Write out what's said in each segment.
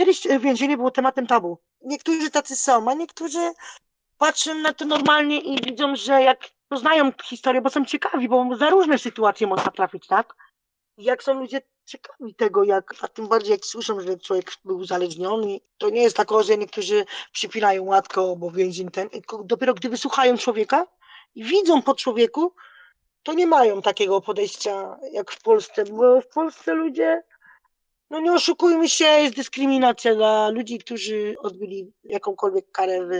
Kiedyś e, więzienie było tematem tabu. Niektórzy tacy są, a niektórzy patrzą na to normalnie i widzą, że jak poznają historię, bo są ciekawi, bo za różne sytuacje można trafić, tak? Jak są ludzie ciekawi tego, jak, a tym bardziej jak słyszą, że człowiek był uzależniony, to nie jest tak, że niektórzy przypinają łatko, bo więzień ten, dopiero gdy wysłuchają człowieka i widzą po człowieku, to nie mają takiego podejścia jak w Polsce, bo w Polsce ludzie, no nie oszukujmy się, jest dyskryminacja dla ludzi, którzy odbyli jakąkolwiek karę w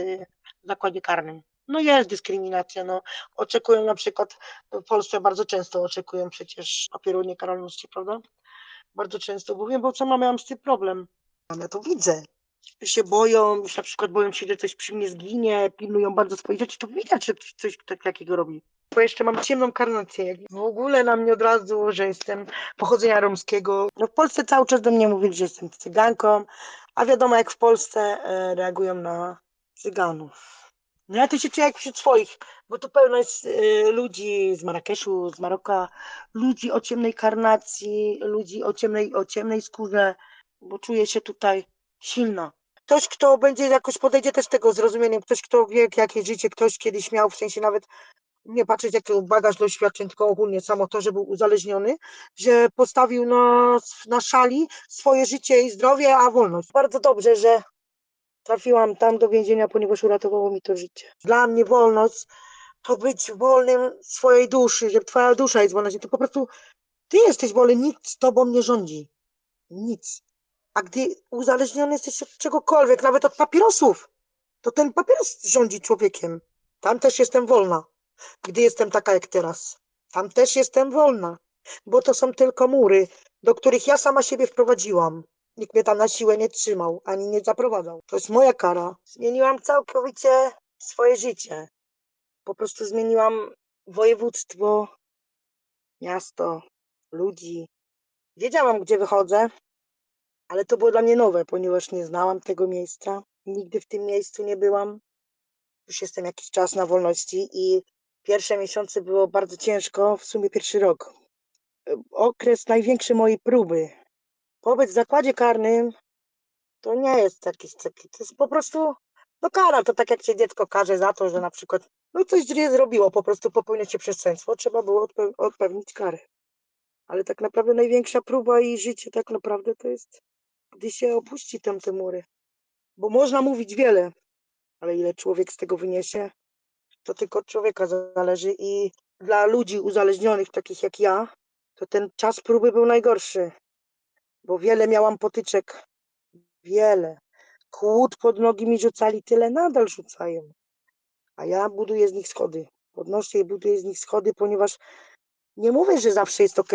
zakładzie karnym. No jest dyskryminacja, no oczekują na przykład, w Polsce bardzo często oczekują przecież papieru niekaralności, prawda? Bardzo często, bo wiem, bo co mamy, mam z tym problem. Ja to widzę. Się boją, już na przykład boją się, że coś przy mnie zginie, pilnują bardzo swoich rzeczy, to widać, że coś tak, takiego robi. Bo jeszcze mam ciemną karnację. W ogóle na mnie od razu, że jestem pochodzenia romskiego. No w Polsce cały czas do mnie mówili, że jestem cyganką, a wiadomo jak w Polsce e, reagują na cyganów. No ja to się czuję jak wśród swoich, bo tu pełno jest e, ludzi z Marrakeszu, z Maroka, ludzi o ciemnej karnacji, ludzi o ciemnej, o ciemnej skórze, bo czuję się tutaj silna. Ktoś, kto będzie jakoś podejdzie też tego zrozumieniem, ktoś, kto wie, jakie życie ktoś kiedyś miał, w sensie nawet nie patrzeć jaki bagaż doświadczeń, tylko ogólnie samo to, że był uzależniony, że postawił na, na szali swoje życie i zdrowie, a wolność. Bardzo dobrze, że trafiłam tam do więzienia, ponieważ uratowało mi to życie. Dla mnie wolność to być wolnym swojej duszy, że twoja dusza jest wolna, to po prostu ty jesteś wolny, z tobą nie rządzi. Nic. A gdy uzależniony jesteś od czegokolwiek, nawet od papierosów, to ten papieros rządzi człowiekiem. Tam też jestem wolna, gdy jestem taka jak teraz. Tam też jestem wolna, bo to są tylko mury, do których ja sama siebie wprowadziłam. Nikt mnie tam na siłę nie trzymał, ani nie zaprowadzał. To jest moja kara. Zmieniłam całkowicie swoje życie. Po prostu zmieniłam województwo, miasto, ludzi. Wiedziałam, gdzie wychodzę, ale to było dla mnie nowe, ponieważ nie znałam tego miejsca. Nigdy w tym miejscu nie byłam. Już jestem jakiś czas na wolności i pierwsze miesiące było bardzo ciężko, w sumie pierwszy rok. Okres największej mojej próby. Pobyt w zakładzie karnym to nie jest jakiś taki, to jest po prostu no kara, to tak jak się dziecko karze za to, że na przykład no coś źle zrobiło, po prostu popełnia się przestępstwo, trzeba było odpe- odpewnić karę. Ale tak naprawdę największa próba i życie tak naprawdę to jest, gdy się opuści tam te mury. Bo można mówić wiele, ale ile człowiek z tego wyniesie, to tylko od człowieka zależy i dla ludzi uzależnionych, takich jak ja, to ten czas próby był najgorszy, bo wiele miałam potyczek, wiele. Kłód pod nogi mi rzucali, tyle nadal rzucają. A ja buduję z nich schody. Podnoszę i buduję z nich schody, ponieważ nie mówię, że zawsze jest ok,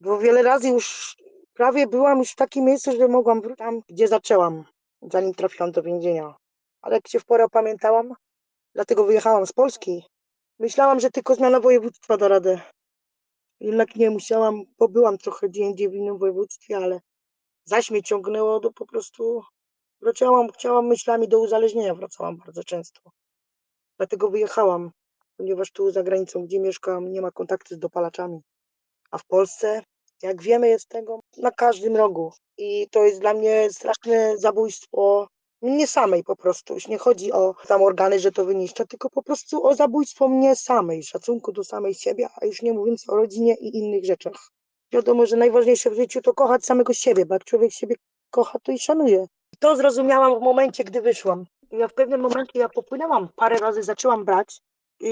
bo wiele razy już prawie byłam już w takim miejscu, że mogłam wrócić tam, gdzie zaczęłam, zanim trafiłam do więzienia. Ale jak się w porę opamiętałam, dlatego wyjechałam z Polski. Myślałam, że tylko zmiana województwa da radę. Jednak nie musiałam, pobyłam trochę gdzie indziej w innym województwie, ale zaś mnie ciągnęło do po prostu, wracałam, chciałam myślami do uzależnienia, wracałam bardzo często. Dlatego wyjechałam, ponieważ tu za granicą, gdzie mieszkam, nie ma kontaktu z dopalaczami. A w Polsce, jak wiemy, jest tego na każdym rogu. I to jest dla mnie straszne zabójstwo mnie samej po prostu. Już nie chodzi o tam organy, że to wyniszcza, tylko po prostu o zabójstwo mnie samej, szacunku do samej siebie, a już nie mówiąc o rodzinie i innych rzeczach. Wiadomo, że najważniejsze w życiu to kochać samego siebie, bo jak człowiek siebie kocha, to i szanuje. To zrozumiałam w momencie, gdy wyszłam. Ja w pewnym momencie ja popłynęłam, parę razy zaczęłam brać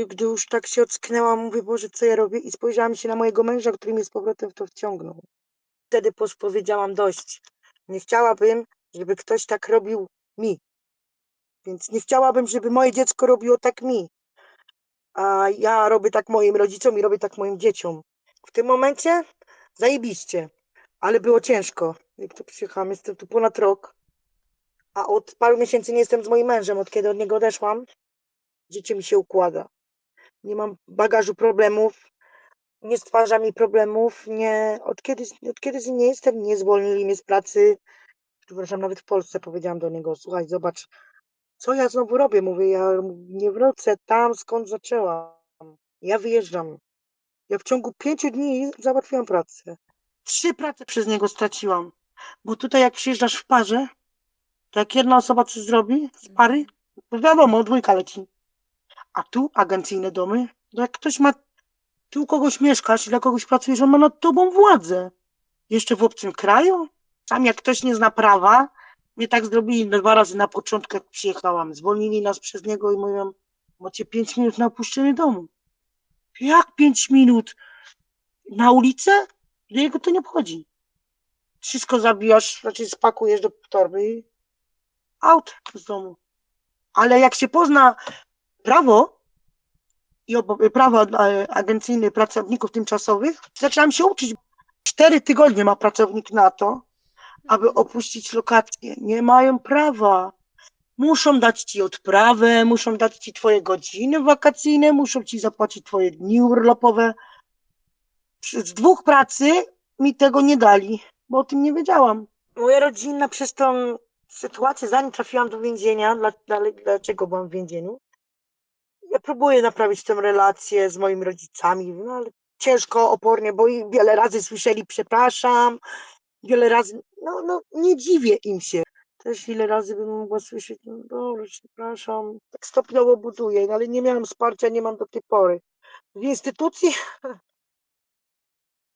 gdy już tak się ocknęłam, mówię, Boże, co ja robię? I spojrzałam się na mojego męża, który mnie z powrotem w to wciągnął. Wtedy powiedziałam dość. Nie chciałabym, żeby ktoś tak robił mi. Więc nie chciałabym, żeby moje dziecko robiło tak mi. A ja robię tak moim rodzicom i robię tak moim dzieciom. W tym momencie zajebiście, ale było ciężko. Jak to przyjechałam, jestem tu ponad rok, a od paru miesięcy nie jestem z moim mężem, od kiedy od niego odeszłam. Życie mi się układa. Nie mam bagażu problemów, nie stwarza mi problemów, nie, od kiedy, od kiedy nie jestem, nie zwolnili mnie z pracy. Przepraszam, nawet w Polsce powiedziałam do niego, słuchaj, zobacz, co ja znowu robię? Mówię, ja nie wrócę tam, skąd zaczęłam. Ja wyjeżdżam. Ja w ciągu pięciu dni załatwiłam pracę. Trzy prace przez niego straciłam. Bo tutaj jak przyjeżdżasz w parze, To jak jedna osoba coś zrobi z pary, wiadomo, dwójka leci. A tu agencyjne domy, to jak ktoś ma, ty u kogoś mieszkasz dla kogoś pracujesz, on ma nad tobą władzę. Jeszcze w obcym kraju? Sam jak ktoś nie zna prawa, mnie tak zrobili dwa razy na początku, jak przyjechałam. Zwolnili nas przez niego i mówią, macie pięć minut na opuszczenie domu. Jak pięć minut? Na ulicę? Do jego to nie obchodzi. Wszystko zabijasz, znaczy spakujesz do torby i out z domu. Ale jak się pozna prawo i prawo e, agencyjne pracowników tymczasowych, zaczęłam się uczyć. Cztery tygodnie ma pracownik na to, aby opuścić lokację. Nie mają prawa. Muszą dać ci odprawę, muszą dać ci twoje godziny wakacyjne, muszą ci zapłacić twoje dni urlopowe. Z dwóch pracy mi tego nie dali, bo o tym nie wiedziałam. Moja rodzina przez tą sytuację, zanim trafiłam do więzienia, dla, dla, dlaczego byłam w więzieniu, ja próbuję naprawić tę relację z moimi rodzicami, no ale ciężko, opornie, bo i wiele razy słyszeli przepraszam, wiele razy, no, no nie dziwię im się. Też ile razy bym mogła słyszeć, no dobrze, przepraszam, tak stopniowo buduję, no, ale nie miałam wsparcia, nie mam do tej pory. W instytucji